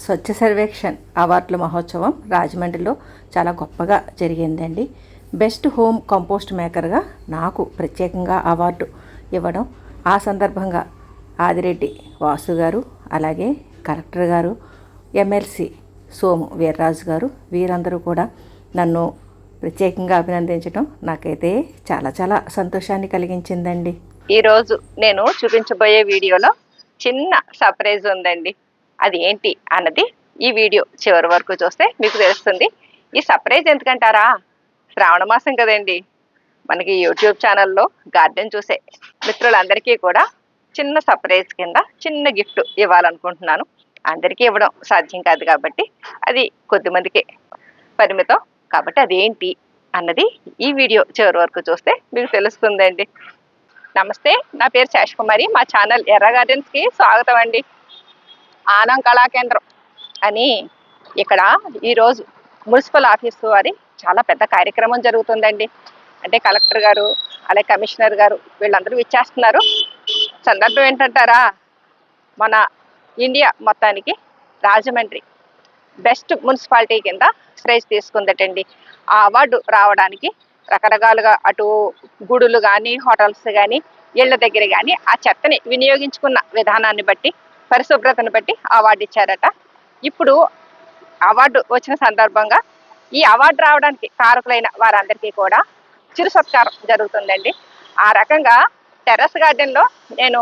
స్వచ్ఛ సర్వేక్షణ్ అవార్డుల మహోత్సవం రాజమండ్రిలో చాలా గొప్పగా జరిగిందండి. బెస్ట్ హోమ్ కంపోస్ట్ మేకర్గా నాకు ప్రత్యేకంగా అవార్డు ఇవ్వడం. ఆ సందర్భంగా ఆదిరెడ్డి వాసు గారు అలాగే కలెక్టర్ గారు ఎమ్మెల్సీ సోము వీర్రాజు గారు వీరందరూ కూడా నన్ను ప్రత్యేకంగా అభినందించడం నాకైతే చాలా చాలా సంతోషాన్ని కలిగించిందండి. ఈరోజు నేను చూపించబోయే వీడియోలో చిన్న సర్ప్రైజ్ ఉందండి. అది ఏంటి అన్నది ఈ వీడియో చివరి వరకు చూస్తే మీకు తెలుస్తుంది. ఈ సర్ప్రైజ్ ఎందుకంటారా? శ్రావణ మాసం కదండి. మనకి యూట్యూబ్ ఛానల్లో గార్డెన్ చూసే మిత్రులందరికీ కూడా చిన్న సర్ప్రైజ్ కింద చిన్న గిఫ్ట్ ఇవ్వాలనుకుంటున్నాను. అందరికీ ఇవ్వడం సాధ్యం కాదు కాబట్టి అది కొద్దిమందికే పరిమితం. కాబట్టి అదేంటి అన్నది ఈ వీడియో చివరి వరకు చూస్తే మీకు తెలుస్తుందండి. నమస్తే నా పేరు శేష్ కుమారి మా ఛానల్ ఎర్ర గార్డెన్స్కి స్వాగతం అండి. ఆనం కళాకేంద్రం అని ఇక్కడ ఈరోజు మున్సిపల్ ఆఫీస్ వారి చాలా పెద్ద కార్యక్రమం జరుగుతుందండి. అంటే కలెక్టర్ గారు అలాగే కమిషనర్ గారు వీళ్ళందరూ విచ్చేస్తున్నారు. సందర్భం ఏంటంటారా? మన ఇండియా మొత్తానికి రాజమండ్రి బెస్ట్ మున్సిపాలిటీ కింద ప్రైజ్ తీసుకుందటండి. ఆ అవార్డు రావడానికి రకరకాలుగా అటు గుడులు కానీ హోటల్స్ కానీ ఇళ్ళ దగ్గర కానీ ఆ చెత్తని వినియోగించుకున్న విధానాన్ని బట్టి పరిశుభ్రతను బట్టి అవార్డు ఇచ్చారట. ఇప్పుడు అవార్డు వచ్చిన సందర్భంగా ఈ అవార్డు రావడానికి కారకులైన వారందరికీ కూడా చిరు సత్కారం జరుగుతుందండి. ఆ రకంగా టెర్రస్ గార్డెన్లో నేను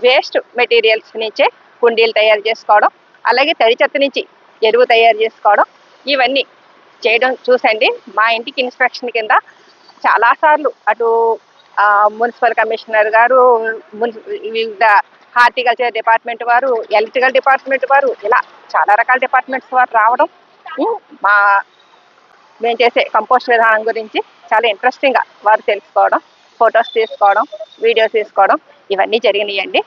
వేస్ట్ మెటీరియల్స్ నుంచే కుండీలు తయారు చేసుకోవడం అలాగే తడి చెత్త నుంచి ఎరువు తయారు చేసుకోవడం ఇవన్నీ చేయడం చూసండి. మా ఇంటికి ఇన్స్పెక్షన్ కింద చాలాసార్లు అటు మున్సిపల్ కమిషనర్ గారు మున్సి- వివిధ హార్టికల్చర్ డిపార్ట్మెంట్ వారు ఎలక్ట్రికల్ డిపార్ట్మెంట్ వారు ఇలా చాలా రకాల డిపార్ట్మెంట్స్ వారు రావడం మా మేము చేసే కంపోస్ట్ విధానం గురించి చాలా ఇంట్రెస్టింగ్గా వారు తెలుసుకోవడం ఫొటోస్ తీసుకోవడం వీడియోస్ తీసుకోవడం ఇవన్నీ జరిగినాయండి.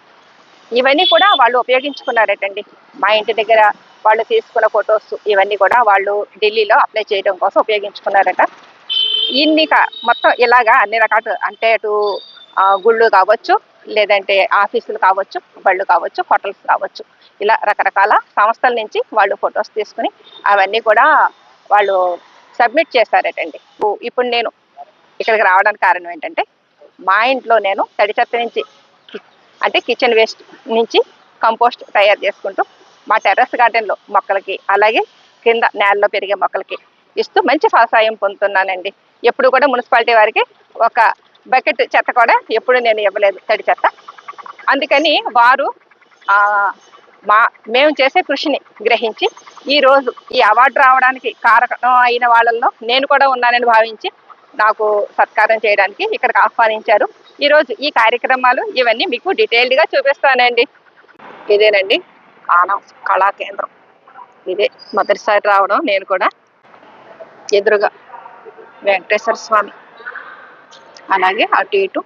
ఇవన్నీ కూడా వాళ్ళు ఉపయోగించుకున్నారటండి. మా ఇంటి దగ్గర వాళ్ళు తీసుకున్న ఫొటోస్ ఇవన్నీ కూడా వాళ్ళు ఢిల్లీలో అప్లై చేయడం కోసం ఉపయోగించుకున్నారట. ఇన్ని మొత్తం ఇలాగా అన్ని రకాలు అంటే అటు గుళ్ళు కావచ్చు లేదంటే ఆఫీసులు కావచ్చు బళ్ళు కావచ్చు హోటల్స్ కావచ్చు. ఇలా రకరకాల సంస్థల నుంచి వాళ్ళు ఫొటోస్ తీసుకుని అవన్నీ కూడా వాళ్ళు సబ్మిట్ చేశారటండి. ఓ- ఇప్పుడు నేను ఇక్కడికి రావడానికి కారణం ఏంటంటే మా ఇంట్లో నేను తడి చెత్త నుంచి అంటే కిచెన్ వేస్ట్ నుంచి కంపోస్ట్ తయారు చేసుకుంటూ మా టెర్రస్ గార్డెన్లో మొక్కలకి అలాగే కింద నేలలో పెరిగే మొక్కలకి ఇస్తూ మంచి ఫలసాయం పొందుతున్నానండి. ఎప్పుడు కూడా మున్సిపాలిటీ వారికి ఒక బకెట్ చెత్త కూడా ఎప్పుడు నేను ఇవ్వలేదు తడి చెత్త. అందుకని వారు మా మేము చేసే కృషిని గ్రహించి ఈ రోజు ఈ అవార్డు రావడానికి కారణం అయిన వాళ్ళల్లో నేను కూడా ఉన్నానని భావించి నాకు సత్కారం చేయడానికి ఇక్కడికి ఆహ్వానించారు. ఈరోజు ఈ కార్యక్రమాలు ఇవన్నీ మీకు డీటెయిల్డ్గా చూపిస్తానండి. ఇదేనండి ఆనం కళా కేంద్రం. ఇదే మొదటిసారి రావడం నేను కూడా. ఎదురుగా వెంకటేశ్వర స్వామి. అలాగే అటు ఇటు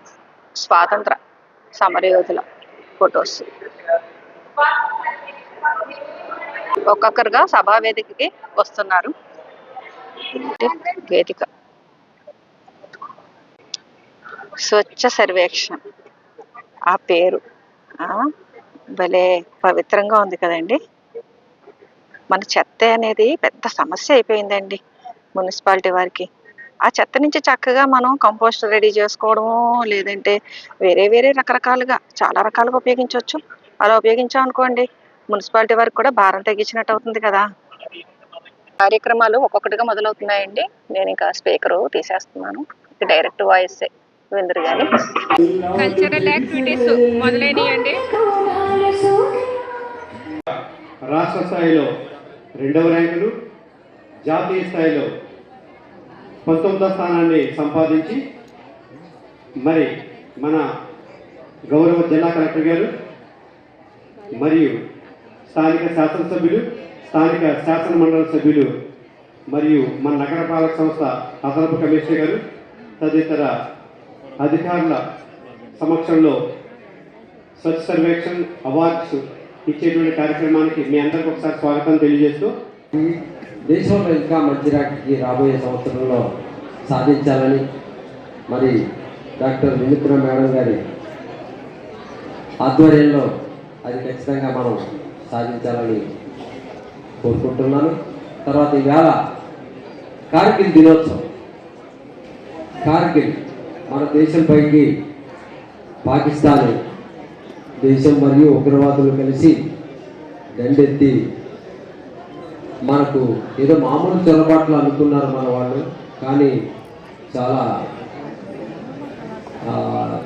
స్వాతంత్ర సమరయోధుల ఫొటోస్. ఒక్కొక్కరుగా సభా వేదికకి వస్తున్నారు. వేదిక. స్వచ్ఛ సర్వేక్షణ. ఆ పేరు. భలే పవిత్రంగా ఉంది కదండి. మన చెత్త అనేది పెద్ద సమస్య అయిపోయిందండి మున్సిపాలిటీ వారికి. ఆ చెత్త నుంచి చక్కగా మనం కంపోస్ట్ రెడీ చేసుకోవడము లేదంటే వేరే వేరే రకరకాలుగా చాలా రకాలుగా ఉపయోగించవచ్చు. అలా ఉపయోగించాం అనుకోండి మున్సిపాలిటీ వారికి కూడా భారం తగ్గించినట్టు అవుతుంది కదా. కార్యక్రమాలు ఒక్కొక్కటిగా మొదలవుతున్నాయండి. నేను ఇంకా స్పీకర్ తీసేస్తున్నాను. డైరెక్ట్ వాయిస్ విందరు కానీ కల్చరల్ యాక్టివిటీస్ మొదలైనయండి. రాష్ట్ర స్థాయిలో రెండవ ర్యాంకులు జాతీయ స్థాయిలో పంతొమ్మిదో స్థానాన్ని సంపాదించి మరి మన గౌరవ జిల్లా కలెక్టర్ గారు మరియు స్థానిక శాసనసభ్యులు స్థానిక శాసన మండలి సభ్యులు మరియు మన నగరపాలక సంస్థ అదనపు కమిషనర్ గారు తదితర అధికారుల సమక్షంలో స్వచ్ఛ సర్వేక్షణ్ అవార్డ్స్ ఇచ్చేటువంటి కార్యక్రమానికి మీ అందరికి ఒకసారి స్వాగతం తెలియజేస్తూ దేశంలో ఇంకా మంచి ర్యాంక్కి రాబోయే సంవత్సరంలో సాధించాలని మరి డాక్టర్ వినుత్ర మేడం గారి ఆధ్వర్యంలో అది ఖచ్చితంగా మనం సాధించాలని కోరుకుంటున్నాను. తర్వాత ఈవేళ కార్గిల్ దినోత్సవం. కార్గిల్ మన దేశంపైకి పాకిస్తాన్ దేశం మరియు ఉగ్రవాదులు కలిసి దండెత్తి మనకు ఏదో మామూలు చొరబాట్లు అనుకున్నారు మన వాళ్ళు కానీ చాలా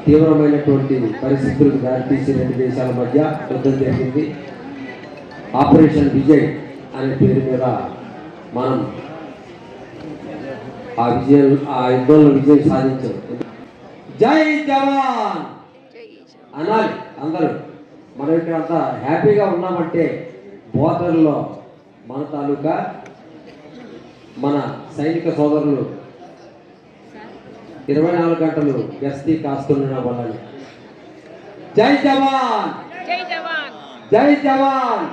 తీవ్రమైనటువంటి పరిస్థితులకు దారితీసి రెండు దేశాల మధ్య యుద్ధం జరిగింది. ఆపరేషన్ విజయ్ అనే పేరు మీద మనం ఆ విజయం ఆ యుద్ధంలో విజయం సాధించాం. జై జవాన్! అనాలి అందరూ. మనం ఇక్కడ అంతా హ్యాపీగా ఉన్నామంటే బోటర్లో మన తాలూకా మన సైనిక సోదరులు ఇరవై నాలుగు గంటలు గస్తీ కాస్తున్న వాళ్ళని. జై జవాన్! జై జవాన్!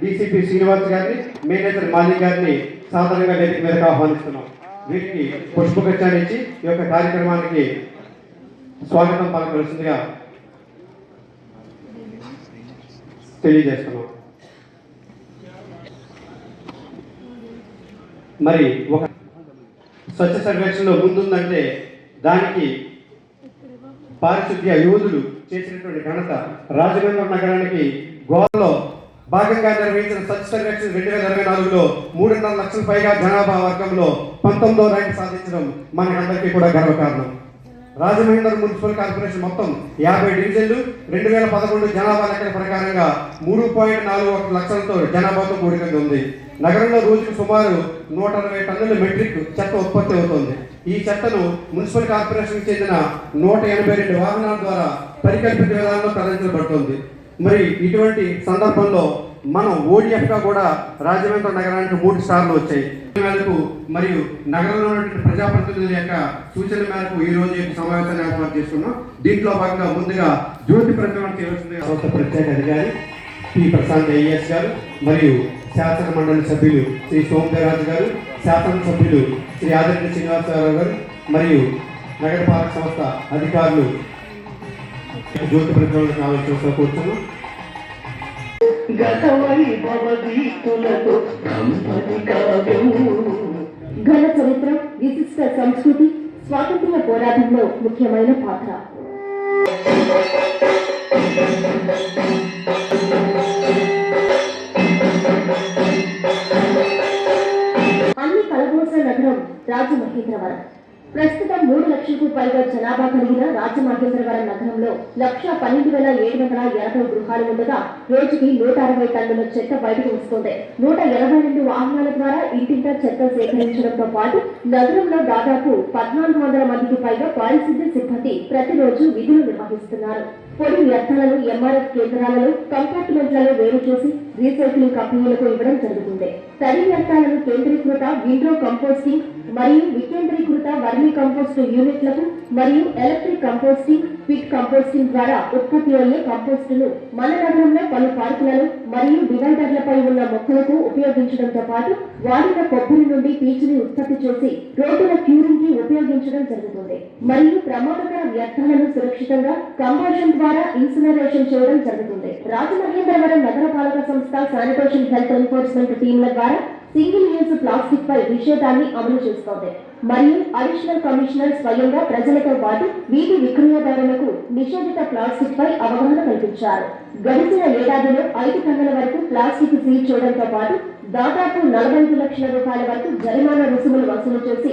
డీసీపీ శ్రీనివాస్ గారిని మేనేజర్ మాలిక్ గారిని సాధారణంగా వేదిక మీదకి ఆహ్వానిస్తున్నాం. వీరికి పుష్పగుచ్చాన్ని ఇచ్చి ఈ యొక్క కార్యక్రమానికి స్వాగతం పలకవలసిందిగా తెలియజేస్తున్నాం. మరి ఒక స్వచ్ఛ సర్వేక్షణలో ముందుందంటే దానికి పారిశుద్ధ్య యోధులు చేసినటువంటి ఘనత. రాజమండ్రి నగరానికి గోవాలో భాగంగా నిర్వహించిన స్వచ్ఛ సర్వేక్షణ రెండు వేల ఇరవై నాలుగులో మూడున్నర లక్షల పైగా జనాభా వర్గంలో పంతొమ్మిదో ర్యాంక్ సాధించడం మనకందరికీ కూడా గర్వకారణం. రాజమహేంద్ర మున్సిపల్ కార్పొరేషన్ మొత్తం యాభై డివిజన్లు రెండు వేల పదకొండు జనాభా లెక్కల ప్రకారంగా మూడు పాయింట్ నాలుగు ఒక లక్షలతో జనాభాతో కూడికగా ఉంది. నగరంలో రోజుకు సుమారు నూట అరవై టన్నుల మెట్రిక్ చెత్త ఉత్పత్తి అవుతోంది. ఈ చెత్తను మున్సిపల్ కార్పొరేషన్కి చెందిన నూట ఎనభై రెండు వాహనాల ద్వారా పరికల్పిత విధానంలో తరలించబడుతుంది. మరి ఇటువంటి సందర్భంలో మనం ఓడిఎఫ్గా కూడా రాజమండ్రి నగరానికి మూడు స్టార్లు వచ్చాయి. మేరకు మరియు నగరంలో ఉన్నటువంటి ప్రజాప్రతినిధుల యొక్క సూచన మేరకు ఈ రోజు ఈ సమావేశాన్ని ఏర్పాటు చేసుకున్నాం దీంట్లో భాగంగా ముందుగా జ్యోతి ప్రచారం చేయవలసింది సంస్థ ప్రత్యేక అధికారి పి. ప్రశాంత్ ఐఎస్ గారు మరియు శాసన మండలి సభ్యులు శ్రీ సోమదేవరాజు గారు శాసన సభ్యులు శ్రీ ఆదిత్య శ్రీనివాసరావు గారు మరియు నగరపాలక సంస్థ అధికారులు జ్యోతి ప్రజ్వలన కావాల్సిన కూర్చున్నాం ఘన చరిత్ర విశిష్ట సంస్కృతి స్వాతంత్ర్య పోరాటంలో ముఖ్యమైన పాత్ర. అన్ని కలబోస నగరం రాజమహేంద్రవరం. ప్రస్తుతం మూడు లక్షలకు పైగా జనాభా కలిగిన రాజమహేంద్రవరం నగరంలో లక్ష పన్నెండు వేల ఏడు వందల ఎనభై గృహాలు ఉండగా రోజుకి నూట అరవై టన్నుల చెత్త బయటకు వస్తుంది. నూట ఎనభై రెండు వాహనాల ద్వారా ఇంటింటా చెత్త సేకరించడంతో పాటు నగరంలో దాదాపు పద్నాలుగు వందల మందికి పైగా పారిశుద్ధ్య సిబ్బంది ప్రతిరోజు విధులు నిర్వహిస్తున్నారు. పొడి వ్యర్థాలను ఎంఆర్ఎఫ్ కేంద్రాలలో కంపార్ట్మెంట్లలో వేరు చేసి రీసైక్లింగ్ కంపెనీలకు ఇవ్వడం జరుగుతుంది. తడి వ్యర్థాలను కేంద్రీకృత విండో కంపోస్టింగ్ మరియు వికేంద్రీకృత వర్మి కంపోస్ట్ యూనిట్లకు మరియు ఎలక్ట్రిక్ కంపోస్టింగ్ పిట్ కంపోస్టింగ్ ద్వారా ఉత్పత్తి అయ్యే కంపోస్టును మన నగరంలో పలు పార్కులలో మరియు డివైడర్లపై ఉన్న మొక్కలకు ఉపయోగించడంతో పాటు వాడిన కొబ్బరి నుండి పీచుని ఉత్పత్తి చేసి రోడ్డుల క్యూరింగ్కి ఉపయోగించడం జరుగుతుంది. మరియు ప్రమాదకర వ్యర్థాలను సురక్షితంగా కంబర్షన్ ద్వారా ఇన్సినరేషన్ చేయడం జరుగుతుంది. రాజమహేంద్రవరం నగరపాలక సంస్థ శానిటేషన్ హెల్త్ ఎన్ఫోర్స్మెంట్ టీంల ద్వారా సింగిల్ యూజ్ ప్లాస్టిక్ పై నిషేధాన్ని అమలు చేస్తోంది. మరియు అడిషనల్ కమిషనర్ స్వయంగా ప్రజలతో పాటు వీటి విక్రయదారులకు నిషేధిత ప్లాస్టిక్ పై అవగాహన కల్పించారు. గడిచిన ఏడాదిలో ఐదు టన్నుల వరకు ప్లాస్టిక్ సీల్ చేయడంతో పాటు దాదాపు నలభై లక్షల రూపాయల వరకు జరిమానా రుసుములు వసూలు చేసి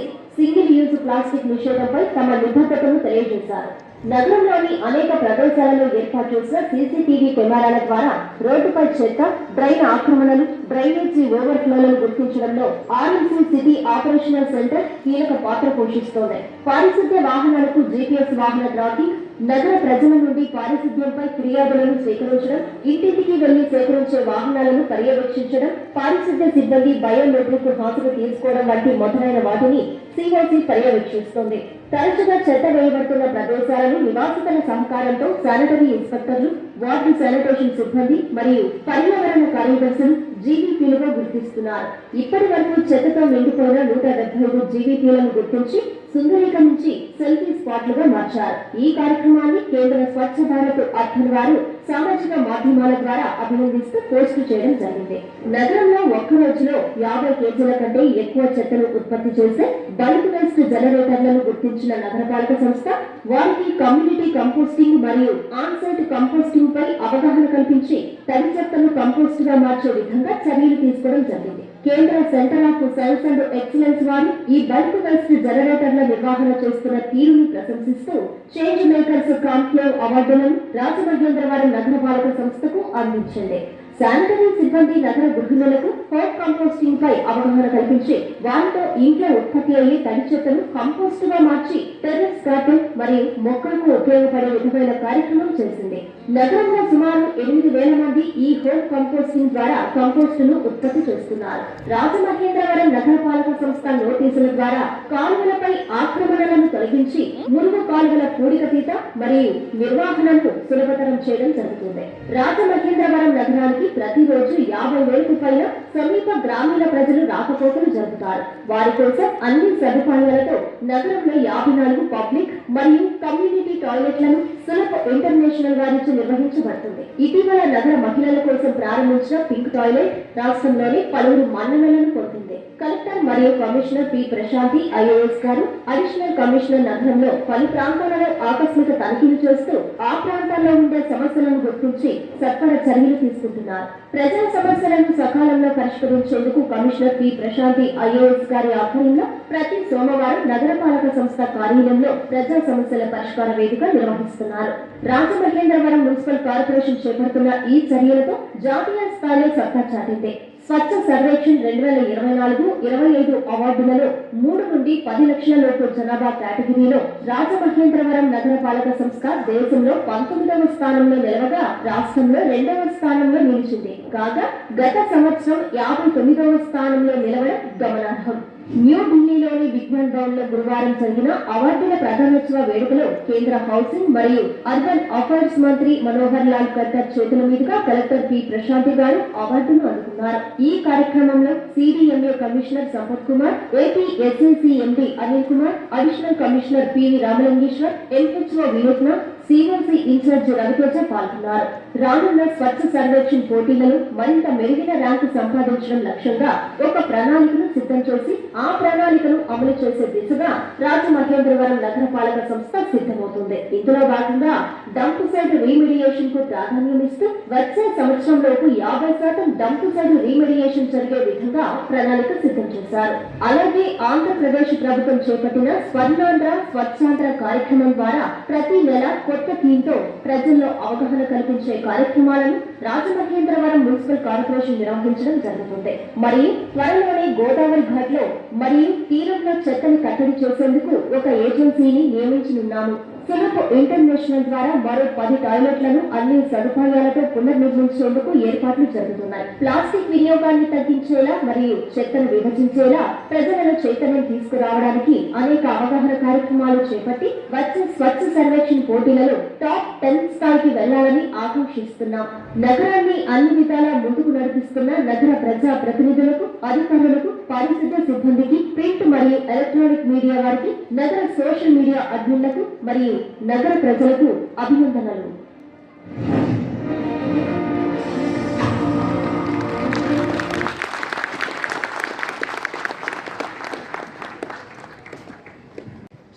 ప్లాస్టిక్ నిషేధంపై తమ నిబద్ధతను తెలియజేశారు. నగరంలోని అనేక ప్రదేశాలలో ఏర్పాటు చేసిన సీసీటీవీ కెమెరాల ద్వారా రోడ్డుపై చెత్త డ్రైన్ ఆక్రమణలు డ్రైనేజీ ఓవర్ఫ్లోలను గుర్తించడంలో ఆర్ఎంసీ సిటీ ఆపరేషనల్ సెంటర్ కీలక పాత్ర పోషిస్తోంది. పారిశుద్ధ్య వాహనాలకు జీపీఎస్ వాహన ట్రాకింగ్ నగర ప్రజల నుండి పారిశుద్ధ్యంపై ఫిర్యాదులను స్వీకరించడం ఇంటింటికి వెళ్ళి సేకరించే వాహనాలను పర్యవేక్షించడం పారిశుద్ధ్య సిబ్బంది బయోమెట్రిక్ హాజరు తీసుకోవడం వంటి మొదలైన వాటిని సిఓసి పర్యవేక్షిస్తోంది. తరచుగా చెత్త వేయబడుతున్న ప్రదేశాలను నివాసితుల సహకారంతో శానిటరీ ఇన్స్పెక్టర్లు వార్డు శానిటేషన్ సిబ్బంది మరియు పర్యావరణ కార్యదర్శులు జీవీపీలుగా గుర్తిస్తున్నారు. ఇప్పటి వరకు చెత్తతో నిండిపోయిన నూట డెబ్బై ఐదు జీవీపీలను గుర్తించి సుందరేఖ నుంచి సెల్ఫీ స్పాట్లుగా మార్చారు. ఈ కార్యక్రమాన్ని కేంద్ర స్వచ్ఛ భారత్ అర్థన్ వారు సామాజిక మాధ్యమాల ద్వారా అభినందిస్తూ పోస్టు చేయడం జరిగింది. నగరంలో ఒక్క రోజులో యాభై కేజీల కంటే ఎక్కువ చెత్తను ఉత్పత్తి చేసే బల్క్ వేస్ట్ జనరేటర్లను గుర్తించిన నగరపాలక సంస్థ వారికి కమ్యూనిటీ కంపోస్టింగ్ మరియు ఆన్సైట్ కంపోస్టింగ్ పై అవగాహన కల్పించి తడి చెత్తను కంపోస్ట్గా మార్చే విధంగా చర్యలు తీసుకోవడం జరిగింది. కేంద్ర centre of science and excellence వారు ఈ బల్క్ వెస్ట్ జనరేటర్ల నిర్వహణ చేస్తున్న తీరుని ప్రశంసిస్తూ చేంజ్ మేకర్స్ కాన్క్లేవ్ అవార్డులను రాజమహేంద్రవరం నగరపాలక సంస్థకు అందించింది శానిటరీ సిబ్బంది నగర గృహిణులకు హోమ్ కంపోస్టింగ్ పై అవగాహన కల్పించి వారితో ఇంట్లో ఉత్పత్తి అయ్యే తడి చెత్తను కంపోస్ట్గా మార్చి టెర్రస్ గార్డెన్ మరియు మొక్కలకు ఉపయోగపడే విధమైన కార్యక్రమం చేసింది. నగరంలో సుమారు ఎనిమిది వేల మంది ఈ హోమ్ కంపోస్టింగ్ ద్వారా కంపోస్ట్ను ఉత్పత్తి చేస్తున్నారు. రాజమహేంద్రవరం నగరపాలక సంస్థ నోటీసుల ద్వారా కాలువలపై ఆక్రమణలను తొలగించి మురుగు కాలువల పూడికతీత మరియు నిర్వహణను సులభతరం చేయడం జరుగుతుంది. రాజమహేంద్రవరం నగరానికి ప్రతిరోజు యాభై వేలకు పైన సమీప గ్రామీణ ప్రజలు రాకపోకలు జరుపుతారు. వారి కోసం అన్ని సదుపాయాలతో నగరంలో యాభై నాలుగు పబ్లిక్ మరియు కమ్యూనిటీ టాయిలెట్లను సులభ ఇంటర్నేషనల్ వారించి నిర్వహించబడుతుంది. ఇటీవల నగర మహిళల కోసం ప్రారంభించిన పింక్ టాయిలెట్ రాష్ట్రంలోని పలువురు మన్ననలను పొందింది కలెక్టర్ మరియు కమిషనర్ పి. ప్రశాంతి ఐఏఎస్ గారు అడిషనల్ కమిషనర్ నగరంలో పలు ప్రాంతాలలో ఆకస్మిక తనిఖీలు చేస్తూ ఆ ప్రాంతాల్లో ఉండే సమస్యలను గుర్తించి సత్వర చర్యలు తీసుకుంటున్నారు. ప్రజా సమస్యలను సకాలంలో పరిష్కరించేందుకు కమిషనర్ పి. ప్రశాంతి ఐఏఎస్ గారి ఆధ్వర్యంలో ప్రతి సోమవారం నగరపాలక సంస్థ కార్యాలయంలో ప్రజా సమస్యల పరిష్కార వేదిక నిర్వహిస్తున్నారు. రాజమహేంద్రవరం మున్సిపల్ కార్పొరేషన్ చేపడుతున్న ఈ చర్యలతో జాతీయ స్థాయిలో సత్తా చాటింది. స్వచ్ఛ సర్వేక్షణ్ రెండు వేల ఇరవై నాలుగు ఇరవై ఐదు అవార్డులలో మూడు నుండి పది లక్షల లోపు జనాభా కేటగిరీలో రాజమహేంద్రవరం నగరపాలక సంస్థ దేశంలో పంతొమ్మిదవ స్థానంలో నిలవగా రాష్ట్రంలో రెండవ స్థానంలో నిలిచింది. కాగా గత సంవత్సరం యాభై తొమ్మిదవ స్థానంలో నిలవడం గమనార్హం. న్యూఢిల్లీలోని విజ్ఞాన్ భవన్లో గురువారం జరిగిన అవార్డుల ప్రధానోత్సవ వేడుకలో కేంద్ర హౌసింగ్ మరియు అర్బన్ అఫైర్స్ మంత్రి మనోహర్ లాల్ ఖట్టర్ చేతుల మీదుగా కలెక్టర్ పి. ప్రశాంతి గారు అవార్డును అందుకున్నారు. ఈ కార్యక్రమంలో CDMA commissioner Sampath Kumar AP SLC MD Anil Kumar additional commissioner PV Ramalingeshwar NHO Vinutna CMC incharge Raviteja పాల్గొన్నారు. రానున్న స్వచ్ఛ సర్వేక్షణ్ పోటీలలో మరింత మెరుగైన ర్యాంకు సంపాదించడం లక్ష్యంగా ఒక ప్రణాళికను సిద్ధం చేసి ఆ ప్రణాళికను అమలు చేసే దిశగా రాజమహేంద్రవరం నగరపాలక సంస్థ సిద్ధమవుతుంది. ఇందులో భాగంగా డంపు సైడ్ రీమిడియేషన్కు ప్రాధాన్యం ఇస్తూ వచ్చే సంవత్సరంలోపు యాభై శాతం డంపు సైడ్ రీమిడియేషన్ జరిగే విధంగా ప్రణాళిక సిద్ధం చేశారు. అలాగే ఆంధ్రప్రదేశ్ ప్రభుత్వం చేపట్టిన స్వర్ణాంధ్ర స్వచ్ఛాంధ్ర కార్యక్రమం ద్వారా ప్రతి నెల కొత్త థీమ్తో ప్రజల్లో అవగాహన కల్పించే కార్యక్రమాలను రాజమహేంద్రవరం మున్సిపల్ కార్పొరేషన్ నిర్వహించడం జరుగుతుంది. మరియు త్వరలోనే గోదావరి ఘాట్లో మరియు తీరంలో చెత్తను కట్టడి చేసేందుకు ఒక ఏజెన్సీని నియమించనున్నాము. సులభ ఇంటర్నేషనల్ ద్వారా మరో పది టాయిలెట్లను అన్ని సదుపాయాలతో పునర్నిర్మించేందుకు ఏర్పాట్లు జరుగుతున్నాయి. ప్లాస్టిక్ వినియోగాన్ని తగ్గించేలా మరియు చెత్తను విభజించేలా ప్రజలలో చైతన్యం తీసుకురావడానికి అనేక అవగాహన కార్యక్రమాలు చేపట్టి వచ్చే స్వచ్ఛ సర్వేక్షణ పోటీలలో టాప్ టెన్ స్థాయికి వెళ్ళాలని ఆకాంక్షిస్తున్నాం. నగరాన్ని అన్ని విధాలా ముందుకు నడిపిస్తున్న నగర ప్రజా ప్రతినిధులకు అధికారులకు పారిశుద్ధ సిబ్బందికి ప్రింట్ మరియు ఎలక్ట్రానిక్ మీడియా వారికి నగర సోషల్ మీడియా అడ్మిన్లకు మరియు నగర ప్రజలకు అభినందనలు.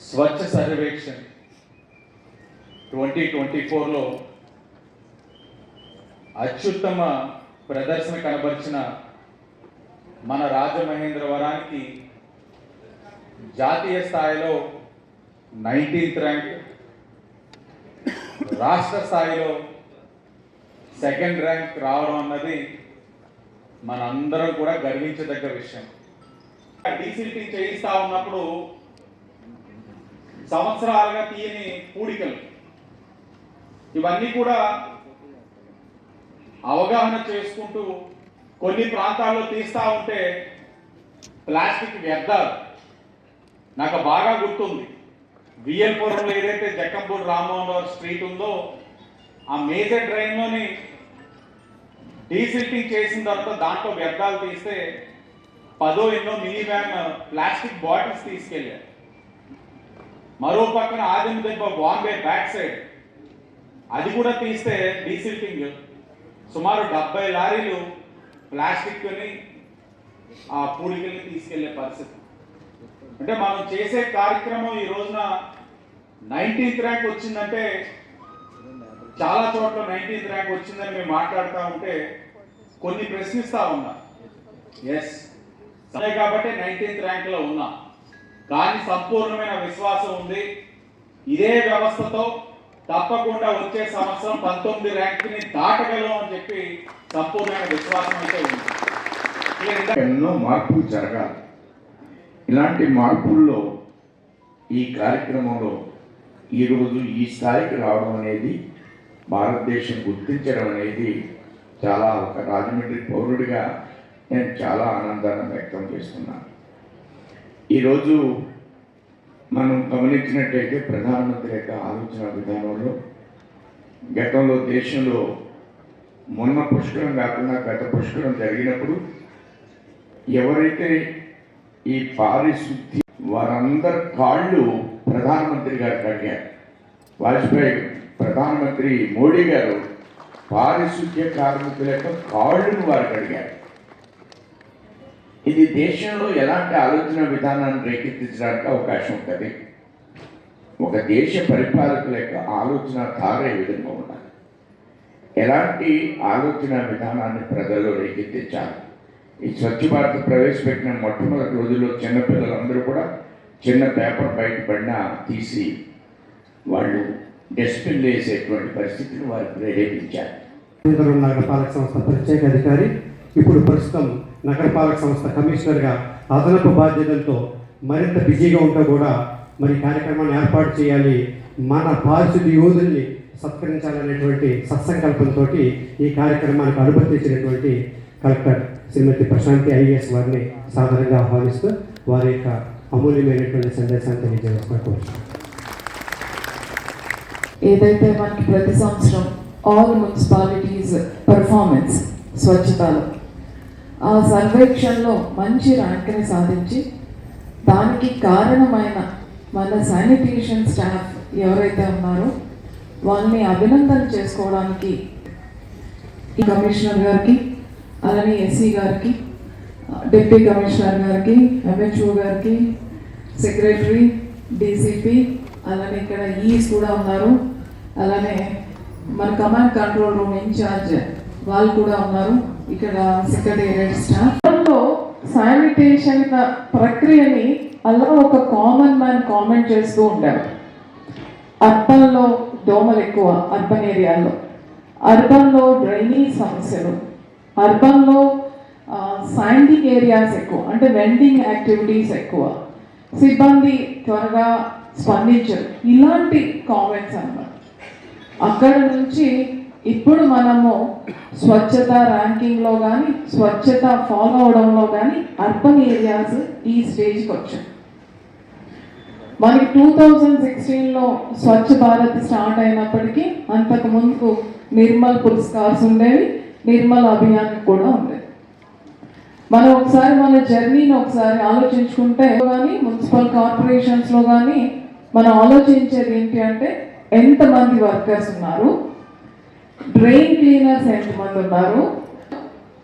స్వచ్ఛ సర్వేక్షణ్ ట్వంటీ ట్వంటీ ఫోర్లో అత్యుత్తమ ప్రదర్శన కనబరిచిన మన రాజమహేంద్రవరానికి జాతీయ స్థాయిలో నైన్టీన్త్ ర్యాంక్ రాష్ట్ర స్థాయిలో సెకండ్ ర్యాంక్ రావడం అన్నది మనందరం కూడా గర్వించదగ్గ విషయం. డీసీటీ చేయిస్తా ఉన్నప్పుడు సంవత్సరాలుగా తీయని పూడికలు. ఇవన్నీ కూడా అవగాహన చేసుకుంటూ కొన్ని ప్రాంతాల్లో తీస్తా ఉంటే ప్లాస్టిక్ వ్యర్థాలు. నాకు బాగా గుర్తుంది. విఎల్పురంలో ఏదైతే జక్కంపూర్ రామ్మోహన్ స్ట్రీట్ ఉందో ఆ మేజర్ డ్రైన్లోని డీసిల్టింగ్ చేసిన తర్వాత దాంట్లో వ్యర్థాలు తీస్తే పదో ఎన్నో మినీ వ్యాన్ ప్లాస్టిక్ బాటిల్స్ తీసుకెళ్ళారు. మరో పక్కన ఆదిమ దెబ్బ బాంబే బ్యాక్ సైడ్. అది కూడా తీస్తే డీసిల్టింగ్. సుమారు డెబ్బై లారీలు ప్లాస్టిక్ని ఆ పూలికల్ని తీసుకెళ్ళే పరిస్థితి. అంటే మనం చేసే కార్యక్రమం ఈ రోజున నైన్టీన్త్ ర్యాంక్ వచ్చిందంటే చాలా చోట్ల నైన్టీన్త్ ర్యాంక్ వచ్చిందని మేము మాట్లాడుతూ ఉంటే కొన్ని ప్రశ్నిస్తా ఉన్నా. ఎస్ సరే కాబట్టి నైన్టీన్త్ ర్యాంక్లో ఉన్నా. కానీ సంపూర్ణమైన విశ్వాసం ఉంది. ఇదే వ్యవస్థతో తప్పకుండా వచ్చే సంవత్సరం పంతొమ్మిది ర్యాంక్ని దాటగలం అని చెప్పి సంపూర్ణమైన విశ్వాసం అయితే ఉంది. ఎన్నో మార్పులు జరగాలి. ఇలాంటి మార్పుల్లో ఈ కార్యక్రమంలో ఈరోజు ఈ స్థాయికి రావడం అనేది భారతదేశం గుర్తించడం అనేది చాలా ఒక రాజమండ్రి పౌరుడిగా నేను చాలా ఆనందాన్ని వ్యక్తం చేస్తున్నాను. ఈరోజు మనం గమనించినట్టయితే ప్రధానమంత్రి యొక్క ఆలోచన విధానంలో గతంలో దేశంలో మొన్న పుష్కరం కాకుండా గత పుష్కరం జరిగినప్పుడు ఎవరైతే ఈ పారిశుద్ధి వారందరి కాళ్ళు ప్రధానమంత్రి గారు కడిగారు. వాజ్పేయి ప్రధానమంత్రి మోడీ గారు పారిశుద్ధ్య కార్మికుల యొక్క కాళ్ళను వారు కడిగారు. ఇది దేశంలో ఎలాంటి ఆలోచన విధానాన్ని రేకెత్తించడానికి అవకాశం ఉంటుంది? ఒక దేశ పరిపాలకుల యొక్క ఆలోచన ధార ఏ విధంగా ఉండాలి? ఎలాంటి ఆలోచన విధానాన్ని ప్రజల్లో రేకెత్తించాలి? ఈ స్వచ్ఛ భారత్ ప్రవేశపెట్టిన మొట్టమొదటి రోజుల్లో చిన్నపిల్లలందరూ కూడా చిన్న పేపర్ బయటపడిన తీసి వాళ్ళు డస్ట్బిన్ వేసేటువంటి పరిస్థితిని వారు ప్రేరేపించారు. నగరపాలక సంస్థ ప్రత్యేక అధికారి. ఇప్పుడు ప్రస్తుతం నగరపాలక సంస్థ కమిషనర్గా అదనపు బాధ్యతలతో మరింత బిజీగా ఉంటూ కూడా మరి కార్యక్రమాన్ని ఏర్పాటు చేయాలి. మన పారిశుద్ధ్య యోధుల్ని సత్కరించాలనేటువంటి సత్సంకల్పంతో ఈ కార్యక్రమానికి అనుమతించినటువంటి కలెక్టర్ శ్రీమతి ప్రశాంతి ఐఏఎస్ వారిని సాధారణంగా ఆహ్వానిస్తూ వారి యొక్క అమూల్యమైనటువంటి సందేశాన్ని తెలియజేసుకోవచ్చు ఏదైతే మనకి ప్రతి సంవత్సరం ఆల్ మున్సిపాలిటీస్ పర్ఫార్మెన్స్ స్వచ్ఛతలో ఆ సర్వేక్షణలో మంచి ర్యాంక్ని సాధించి దానికి కారణమైన మన శానిటేషన్ స్టాఫ్ ఎవరైతే ఉన్నారో వాళ్ళని అభినందన చేసుకోవడానికి ఈ కమిషనర్ గారికి అలానే ఎస్సీ గారికి డిప్యూటీ కమిషనర్ గారికి ఎంహెచ్ఓ గారికి సెక్రటరీ డీసీపీ అలానే ఇక్కడ ఈస్ కూడా ఉన్నారు. అలానే మన కమాండ్ కంట్రోల్ రూమ్ ఇన్ఛార్జ్ వాళ్ళు కూడా ఉన్నారు. ఇక్కడ సెక్రటేరియట్ స్టాఫ్లో శానిటేషన్ ప్రక్రియని అలా ఒక కామన్ మ్యాన్ కామెంట్ చేస్తూ ఉంటారు. అర్బన్లో దోమలు ఎక్కువ అర్బన్ ఏరియాలో అర్బన్లో డ్రైనేజ్ సమస్యలు. అర్బన్లో సైంటింగ్ ఏరియాస్ ఎక్కువ అంటే వెండింగ్ యాక్టివిటీస్ ఎక్కువ. సిబ్బంది త్వరగా స్పందించరు. ఇలాంటి కామెంట్స్ అన్నమాట. అక్కడ నుంచి ఇప్పుడు మనము స్వచ్ఛత ర్యాంకింగ్లో కానీ స్వచ్ఛత ఫాలో అవడంలో కానీ అర్బన్ ఏరియాస్ ఈ స్టేజ్కి వచ్చాయి. మనకి టూ థౌజండ్ సిక్స్టీన్లో స్వచ్ఛ భారత్ స్టార్ట్ అయినప్పటికీ అంతకు ముందుకు నిర్మల్ పురస్కార్స్ ఉండేవి నిర్మల్ అభియాన్ కూడా ఉండేది. మనం ఒకసారి మన జర్నీని ఒకసారి ఆలోచించుకుంటే కానీ మున్సిపల్ కార్పొరేషన్స్లో కానీ మనం ఆలోచించేది ఏంటి అంటే ఎంతమంది వర్కర్స్ ఉన్నారు డ్రైన్ క్లీనర్స్ ఎంతమంది ఉన్నారు?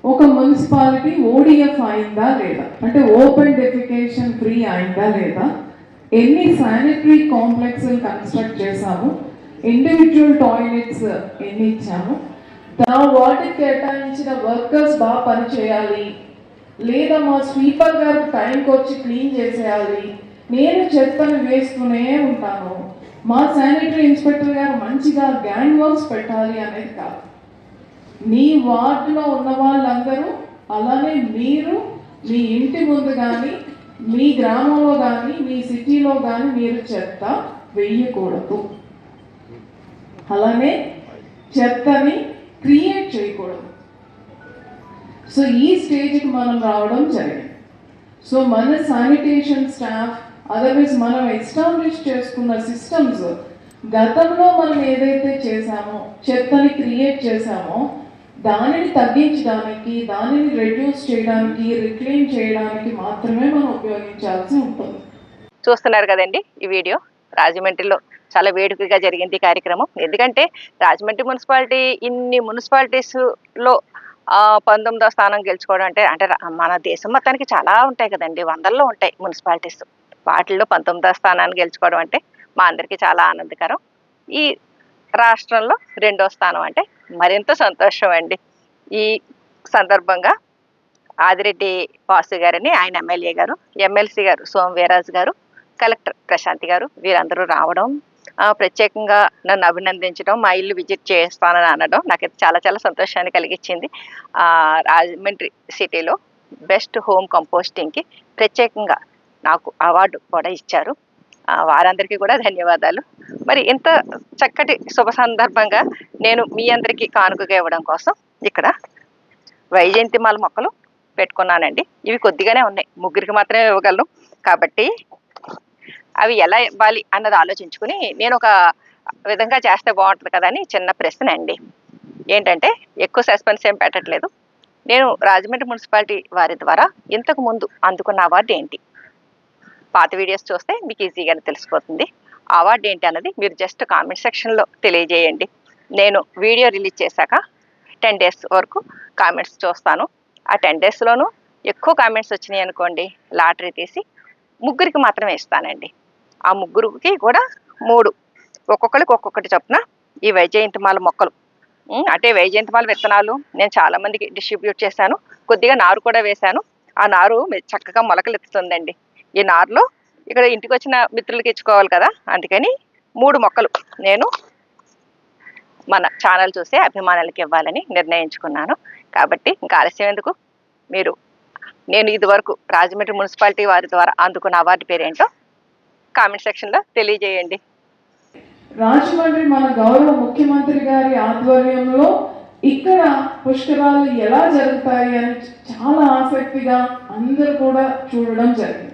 ఒక మున్సిపాలిటీ ఓడిఎఫ్ అయిందా లేదా? అంటే ఓపెన్ డెఫికేషన్ ఫ్రీ అయిందా లేదా? ఎన్ని శానిటరీ కాంప్లెక్స్ కన్స్ట్రక్ట్ చేశాము? ఇండివిజువల్ టాయిలెట్స్ ఎన్ని ఇచ్చాము? నా వాటికి కేటాయించిన వర్కర్స్ బాగా పనిచేయాలి లేదా మా స్వీపర్ గారు టైంకి వచ్చి క్లీన్ చేసేయాలి. నేను చెత్తను వేస్తూనే ఉంటాను. మా శానిటరీ ఇన్స్పెక్టర్ గారు మంచిగా గ్యాంగ్ వర్క్స్ పెట్టాలి అనేది కాదు. మీ వార్డులో ఉన్న వాళ్ళందరూ అలానే మీరు మీ ఇంటి ముందు కానీ మీ గ్రామంలో కానీ మీ సిటీలో కానీ మీరు చెత్త వేయకూడదు. అలానే చెత్తని క్రియేట్ చేయకూడదు. సో ఈ స్టేజ్కి మనం రావడం జరిగింది. సో మన శానిటేషన్ స్టాఫ్ అదర్వైజ్ మనం ఎస్టాబ్లిష్ చేసుకున్న సిస్టమ్స్ గతంలో మనం ఏదైతే చేసామో చెత్తని క్రియేట్ చేసామో దానిని తగ్గించడానికి దానిని రెడ్యూస్ చేయడానికి రిక్లెయిమ్ చేయడానికి మాత్రమే మనం ఉపయోగించాల్సి ఉంటుంది. చూస్తున్నారు కదండి ఈ వీడియో. రాజమండ్రిలో చాలా వేడుకగా జరిగింది కార్యక్రమం. ఎందుకంటే రాజమండ్రి మున్సిపాలిటీ ఇన్ని మున్సిపాలిటీస్లో పంతొమ్మిదో స్థానం గెలుచుకోవడం అంటే అంటే మన దేశం మొత్తానికి చాలా ఉంటాయి కదండి. వందల్లో ఉంటాయి మున్సిపాలిటీస్. వాటిల్లో పంతొమ్మిదో స్థానాన్ని గెలుచుకోవడం అంటే మా అందరికీ చాలా ఆనందకరం. ఈ రాష్ట్రంలో రెండో స్థానం అంటే మరింత సంతోషం అండి. ఈ సందర్భంగా ఆదిరెడ్డి వాసు గారని ఆయన ఎమ్మెల్యే గారు ఎమ్మెల్సీ గారు సోమ వీరాజు గారు కలెక్టర్ ప్రశాంతి గారు వీరందరూ రావడం ప్రత్యేకంగా నన్ను అభినందించడం మా ఇల్లు విజిట్ చేస్తానని అనడం నాకైతే చాలా చాలా సంతోషాన్ని కలిగించింది. రాజమండ్రి సిటీలో బెస్ట్ హోమ్ కంపోస్టింగ్కి ప్రత్యేకంగా నాకు అవార్డు కూడా ఇచ్చారు. వారందరికీ కూడా ధన్యవాదాలు. మరి ఇంత చక్కటి శుభ సందర్భంగా నేను మీ అందరికీ కానుకగా ఇవ్వడం కోసం ఇక్కడ వైజయంతిమాల మొక్కలు పెట్టుకున్నానండి. ఇవి కొద్దిగానే ఉన్నాయి. ముగ్గురికి మాత్రమే ఇవ్వగలను. కాబట్టి అవి ఎలా ఇవ్వాలి అన్నది ఆలోచించుకుని నేను ఒక విధంగా చేస్తే బాగుంటుంది కదా అని చిన్న ప్రశ్న అండి. ఏంటంటే ఎక్కువ సస్పెన్స్ ఏం పెట్టట్లేదు. నేను రాజమండ్రి మున్సిపాలిటీ వారి ద్వారా ఇంతకు ముందు అందుకున్న అవార్డు ఏంటి? పాత వీడియోస్ చూస్తే మీకు ఈజీగానే తెలిసిపోతుంది. అవార్డు ఏంటి అన్నది మీరు జస్ట్ కామెంట్ సెక్షన్లో తెలియజేయండి. నేను వీడియో రిలీజ్ చేశాక టెన్ డేస్ వరకు కామెంట్స్ చూస్తాను. ఆ టెన్ డేస్లోనూ ఎక్కువ కామెంట్స్ వచ్చినాయి అనుకోండి లాటరీ తీసి ముగ్గురికి మాత్రమే ఇస్తానండి. ఆ ముగ్గురికి కూడా మూడు. ఒక్కొక్కరికి ఒక్కొక్కటి చొప్పున ఈ వైజయంతిమాల మొక్కలు. అంటే వైజయంతిమాల విత్తనాలు నేను చాలామందికి డిస్ట్రిబ్యూట్ చేశాను. కొద్దిగా నారు కూడా వేశాను. ఆ నారు చక్కగా మొలకలు ఎత్తుతుందండి. ఈ నార్లు ఇక్కడ ఇంటికి వచ్చిన మిత్రులకి ఇచ్చుకోవాలి కదా? అందుకని మూడు మొక్కలు నేను మన ఛానల్ చూసే అభిమానులకి ఇవ్వాలని నిర్ణయించుకున్నాను. కాబట్టి ఇంకా ఆలస్యం ఎందుకు? మీరు నేను ఇదివరకు రాజమండ్రి మున్సిపాలిటీ వారి ద్వారా అందుకున్న అవార్డు పేరేంటో కామెంట్ సెక్షన్లో తెలియజేయండి. రాజమండ్రి మన గౌరవ ముఖ్యమంత్రి గారి ఆధ్వర్యంలో ఇక్కడ పుష్కరాలు ఎలా జరుగుతాయి అని చాలా ఆసక్తిగా అందరూ కూడా చూడడం జరిగింది.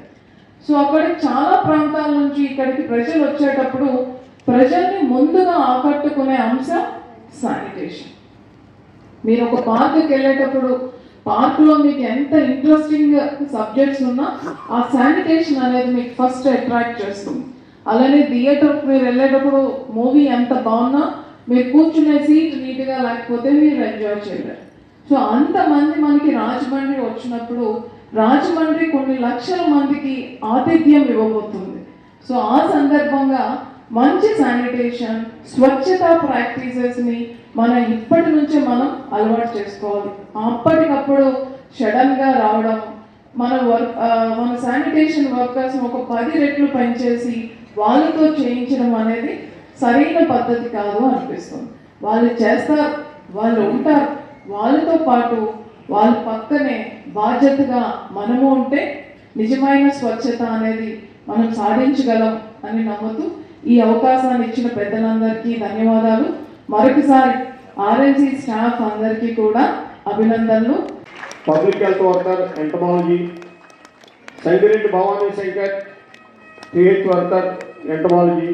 సో అక్కడ చాలా ప్రాంతాల నుంచి ఇక్కడికి ప్రజలు వచ్చేటప్పుడు ప్రజల్ని ముందుగా ఆకట్టుకునే అంశం శానిటేషన్ మీరు ఒక పార్క్కి వెళ్ళేటప్పుడు పార్క్లో మీకు ఎంత ఇంట్రెస్టింగ్ సబ్జెక్ట్స్ ఉన్నా ఆ శానిటేషన్ అనేది మీకు ఫస్ట్ అట్రాక్ట్ చేస్తుంది. అలానే థియేటర్కి మీరు వెళ్ళేటప్పుడు మూవీ ఎంత బాగున్నా మీరు కూర్చునే సీట్ నీట్గా లేకపోతే మీరు ఎంజాయ్ చేయలేరు. సో అంతమంది మనకి రాజమండ్రి వచ్చినప్పుడు రాజమండ్రి కొన్ని లక్షల మందికి ఆతిథ్యం ఇవ్వబోతుంది. సో ఆ సందర్భంగా మంచి శానిటేషన్ స్వచ్ఛత ప్రాక్టీసెస్ని మనం ఇప్పటి నుంచే మనం అలవాటు చేసుకోవాలి. అప్పటికప్పుడు సడన్గా రావడం మన వర్క్ మన శానిటేషన్ వర్కర్స్ ఒక పది రెట్లు పనిచేసి వాళ్ళతో చేయించడం అనేది సరైన పద్ధతి కాదు అనిపిస్తుంది. వాళ్ళు చేస్తారు వాళ్ళు ఉంటారు. వాళ్ళతో పాటు వాళ్ళ పక్కనే బాధ్యతగా మనము ఉంటే నిజమైన స్వచ్ఛత అనేది మనం సాధించగలం అని నమ్ముతూ ఈ అవకాశాన్ని ఇచ్చిన పెద్దలందరికీ ధన్యవాదాలు. మరొకసారి ఆర్ఎన్సీ స్టాఫ్ అందరికీ కూడా అభినందనలు. Public health worker entomology Saibireddy Bhavani Shankar PH worker entomology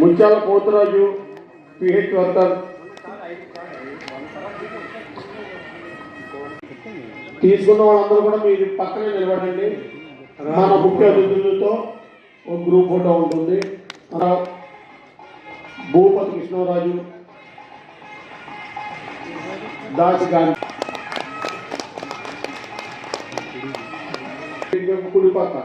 Muthyala Poturaju PH worker తీసుకున్న వాళ్ళందరూ కూడా మీరు పక్కనే నిలబడండి. మన ముఖ్య అతిథులతో ఒక గ్రూప్ ఫోటో ఉంటుంది. భూపతి కృష్ణరాజు దాసి గాంధీ. కుడి పక్క.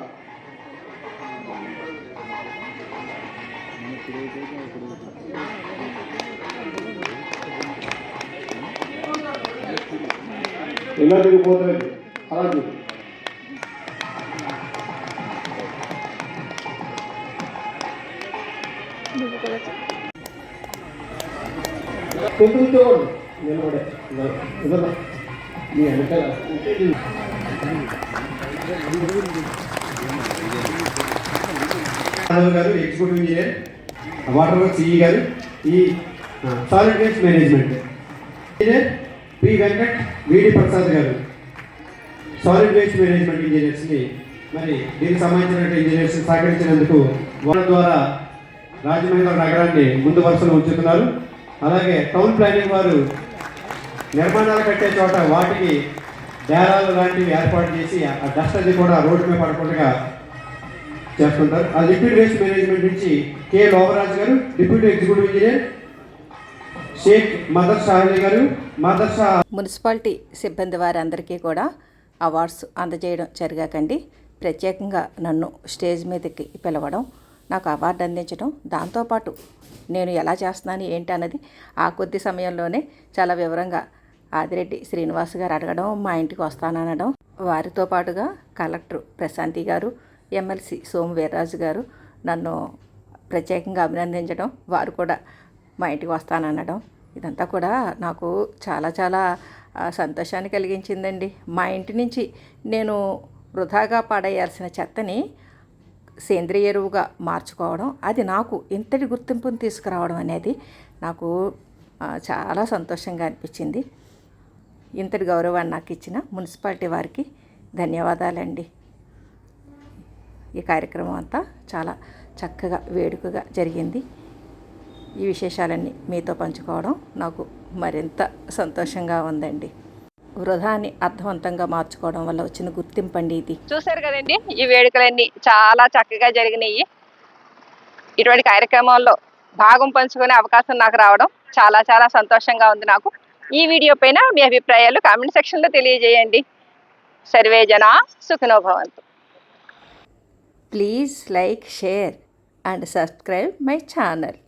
ఇలా దిగిపోతుంది అలా చూడు కొంచెం చూడండి నిలబడే ఇదన్నా మీ వెనకాల యాదవ్ గారు executive engineer water work CE గారు ఈ solid waste management engineer P Venkat VD Prasad గారు. సాలిడ్ వేస్ట్ మేనేజ్మెంట్ ఇంజనీర్స్ని మరి దీనికి సంబంధించిన ఇంజనీర్స్ సహకరించినందుకు వాళ్ళ ద్వారా రాజమహేంద్ర నగరాన్ని ముందు వరుసలో ఉంచుతున్నారు. అలాగే టౌన్ ప్లానింగ్ వారు నిర్మాణాలు కట్టే చోట వాటికి డేరాలు లాంటివి ఏర్పాటు చేసి ఆ డస్ట్ అది కూడా రోడ్డు మీద పడకుండా చేస్తుంటారు. ఆ లిక్విడ్ వేస్ట్ మేనేజ్మెంట్ నుంచి కె లోవరాజ్ గారు deputy executive engineer Sheikh Madar గారు మదర్ షా మున్సిపాలిటీ సిబ్బంది వారందరికీ కూడా అవార్డ్స్ అందజేయడం జరిగాకండి. ప్రత్యేకంగా నన్ను స్టేజ్ మీదకి పిలవడం నాకు అవార్డు అందించడం దాంతోపాటు నేను ఎలా చేస్తున్నాను ఏంటి అన్నది ఆ కొద్ది సమయంలోనే చాలా వివరంగా ఆదిరెడ్డి శ్రీనివాస్ గారు అడగడం మా ఇంటికి వస్తాననడం. వారితో పాటుగా కలెక్టర్ ప్రశాంతి గారు ఎమ్మెల్సీ సోము వీర్రాజు గారు నన్ను ప్రత్యేకంగా అభినందించడం వారు కూడా మా ఇంటికి వస్తాననడం. ఇదంతా కూడా నాకు చాలా చాలా సంతోషాన్ని కలిగించిందండి. మా ఇంటి నుంచి నేను వృధాగా పాడేయాల్సిన చెత్తని సేంద్రియ ఎరువుగా మార్చుకోవడం అది నాకు ఇంతటి గుర్తింపును తీసుకురావడం అనేది నాకు చాలా సంతోషంగా అనిపించింది. ఇంతటి గౌరవాన్ని నాకు ఇచ్చిన మున్సిపాలిటీ వారికి ధన్యవాదాలండి. ఈ కార్యక్రమం అంతా చాలా చక్కగా వేడుకగా జరిగింది. ఈ విశేషాలన్నీ మీతో పంచుకోవడం నాకు మరింత సంతోషంగా ఉందండి. వృధాని అర్థవంతంగా మార్చుకోవడం వల్ల వచ్చిన గుర్తింపండి ఇది. చూశారు కదండి ఈ వేడుకలన్నీ చాలా చక్కగా జరిగినాయి. ఇటువంటి కార్యక్రమంలో భాగం పంచుకునే అవకాశం నాకు రావడం చాలా చాలా సంతోషంగా ఉంది నాకు. ఈ వీడియో పైన మీ అభిప్రాయాలు కామెంట్ సెక్షన్లో తెలియజేయండి. సర్వే జన సుఖినో భవంతు please like share and subscribe my channel.